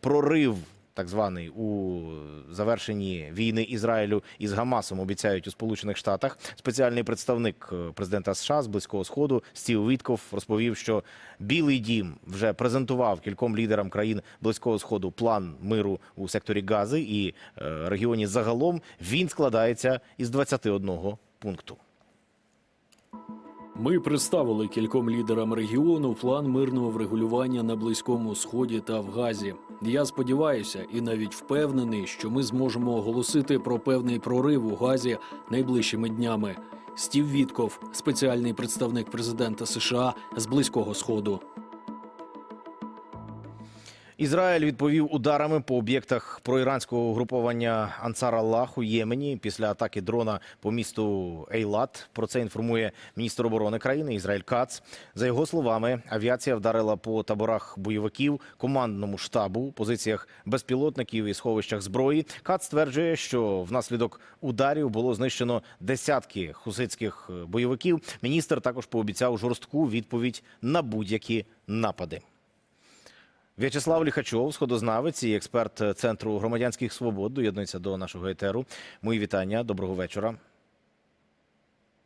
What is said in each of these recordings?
прорив. Так званий у завершенні війни Ізраїлю із Гамасом обіцяють у Сполучених Штатах. Спеціальний представник е, президента США з близького сходу Стів Вітков розповів, що Білий Дім вже презентував кільком лідерам країн близького сходу план миру у секторі Гази і е, регіоні загалом. Він складається із 21 пункту. Ми представили кільком лідерам регіону план мирного врегулювання на близькому сході та в Газі. Я сподіваюся і навіть впевнений, що ми зможемо оголосити про певний прорив у Газі найближчими днями. Стів Вітков, спеціальний представник президента США з близького сходу. Ізраїль відповів ударами по об'єктах проіранського угруповання Ансар Аллах у Ємені після атаки дрона по місту Ейлат. Про це інформує міністр оборони країни Ізраїль Кац. За його словами, авіація вдарила по таборах бойовиків, командному штабу, позиціях безпілотників і сховищах зброї. Кац стверджує, що внаслідок ударів було знищено десятки хуситських е, бойовиків. Міністр також пообіцяв жорстку відповідь на будь-які напади. В'ячеслав Ліхачов, сходознавець і експерт Центру громадянських свобод, доєднується до нашого етеру. Мої вітання, доброго вечора.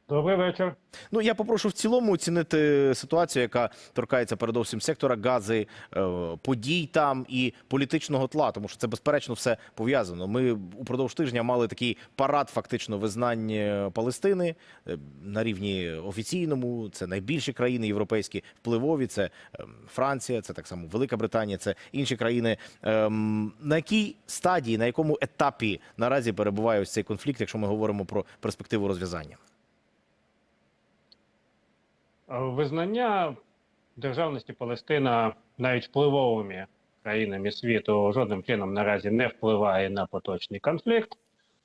Добрий вечір. Ну я попрошу в цілому оцінити ситуацію, яка торкається передовсім сектора гази, е, подій там і політичного тла, тому що це безперечно все пов'язано. Ми упродовж тижня мали такий парад фактично визнань е, Палестини е, на рівні офіційному. Це найбільші країни європейські впливові. Це е, Франція, це так само Велика Британія, це інші країни. Ем, На якій стадії, на якому етапі наразі перебуває ось цей конфлікт, якщо ми говоримо про перспективу розв'язання? Е, Визнання державності Палестина навіть впливовими країнами світу жодним чином наразі не впливає на поточний конфлікт.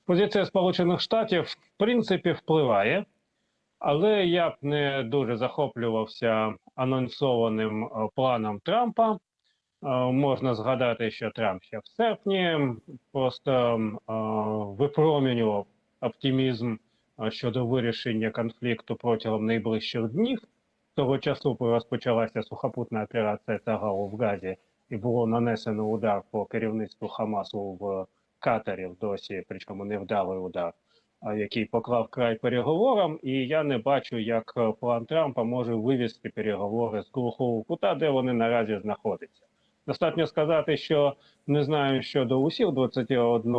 Позиція Сполучених Штатів в принципі впливає, але я б не дуже захоплювався анонсованим е, планом Трампа. Е, Можна згадати, що Трамп ще в серпні просто випромінював оптимізм щодо вирішення конфлікту протягом найближчих днів. Того часу розпочалася сухопутна операція Тагау в Газі, і було нанесено удар по керівництву Хамасу в Катарі досі, причому невдалий удар, який поклав край переговорам. І я не бачу, як е, план Трампа може вивести переговори з глухого кута, де вони наразі знаходяться. Достатньо сказати, що не знаю щодо усіх 21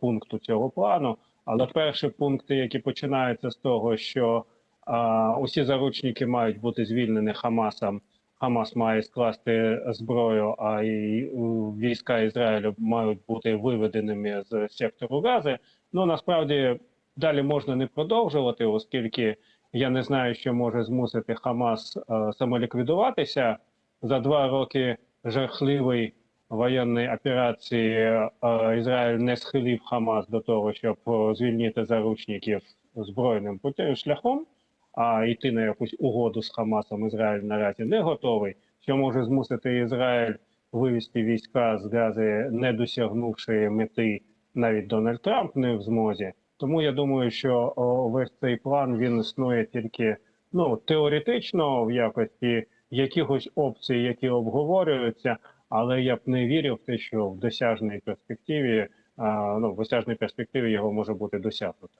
пункту цього плану, але перші пункти, які починаються з того, що усі заручники мають бути звільнені Хамасом. Хамас має скласти зброю, а і війська Ізраїлю мають бути виведеними з сектору Гази. Ну насправді далі можна не продовжувати, оскільки я не знаю, що може змусити Хамас е, самоліквідуватися за два роки жахливої воєнної операції. е, Ізраїль не схилив Хамас до того, щоб е, звільнити заручників збройним шляхом а йти на якусь угоду з Хамасом Ізраїль наразі не готовий, що може змусити Ізраїль вивести війська з Гази, не досягнувши мети навіть Дональд Трамп не в змозі. Тому я думаю, що весь цей план він існує тільки ну теоретично в якості якихось опцій, які обговорюються, але я б не вірив в те, що в досяжній перспективі, ну в осяжній перспективі його може бути досягнуто.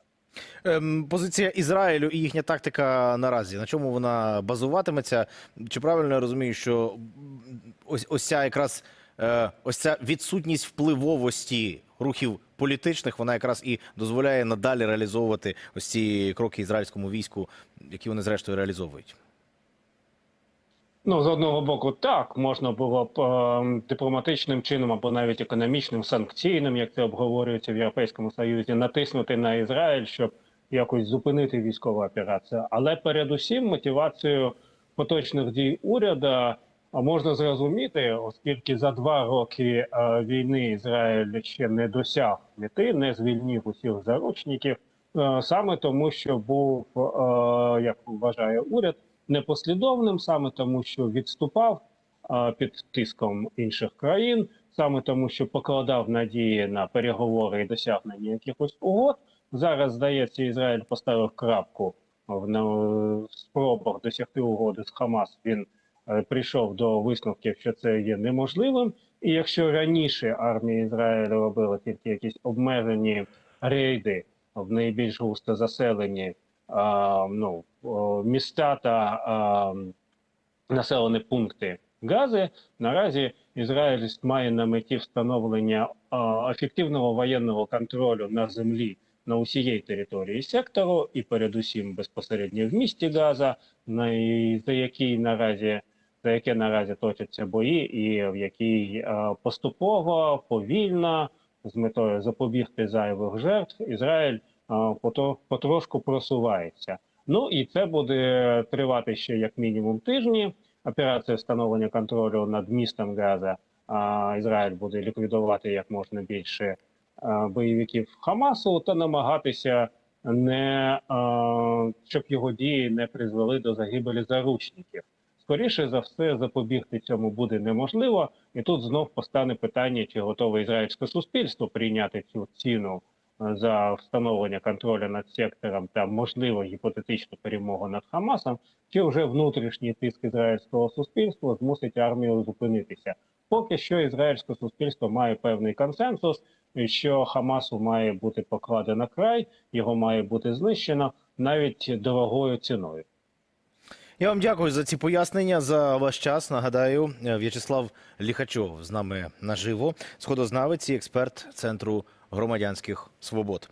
Ем, Позиція Ізраїлю і їхня тактика наразі на чому вона базуватиметься? Чи правильно я розумію, що ось ось ця якраз е, ось ця відсутність впливовості рухів політичних, вона якраз і дозволяє надалі реалізовувати ось ці кроки ізраїльському війську, які вони зрештою реалізовують? Ну, з одного боку, так можна було б е, дипломатичним чином або навіть економічним санкційним, як це обговорюється в Європейському Союзі, натиснути на Ізраїль, щоб якось зупинити військову операцію. Але передусім мотивацією поточних дій уряду можна зрозуміти, оскільки за два роки е, війни Ізраїль ще не досяг мети, не звільнив усіх заручників, е, саме тому, що був, е, як вважає уряд непослідовним, саме тому, що відступав під тиском інших країн, саме тому, що покладав надії на переговори і досягнення якихось угод. Зараз здається, Ізраїль поставив крапку в спробах досягти угоди з Хамас. Він е, прийшов до висновків, що це є неможливим, І якщо раніше армія Ізраїлю робила тільки якісь обмежені рейди в найбільш густо заселені ну, міста та населені пункти Гази, наразі Ізраїль має на меті встановлення ефективного воєнного контролю на землі на усієї території сектору, і передусім безпосередньо в місті Газа, на за який наразі за яке наразі точаться бої, і в якій поступово, повільно, з метою запобігти зайвих жертв, Ізраїль потрошку просувається. Ну і це буде тривати ще як мінімум тижні. Операція встановлення контролю над містом Газа. Ізраїль буде ліквідувати як можна більше бойовиків Хамасу та намагатися не щоб його дії не призвели до загибелі заручників. Скоріше за все, запобігти цьому буде неможливо, і тут знов постане питання, чи готове ізраїльське суспільство прийняти цю ціну за встановлення контролю над сектором та можливо гіпотетичну перемогу над Хамасом, чи вже внутрішній тиск ізраїльського суспільства змусить армію зупинитися. Поки що ізраїльське суспільство має певний консенсус, що Хамасу має бути покладено край, його має бути знищено навіть дорогою ціною. Я вам дякую за ці пояснення, за ваш час. Нагадаю, В'ячеслав Ліхачов з нами наживо, сходознавець і експерт Центру громадянських свобод.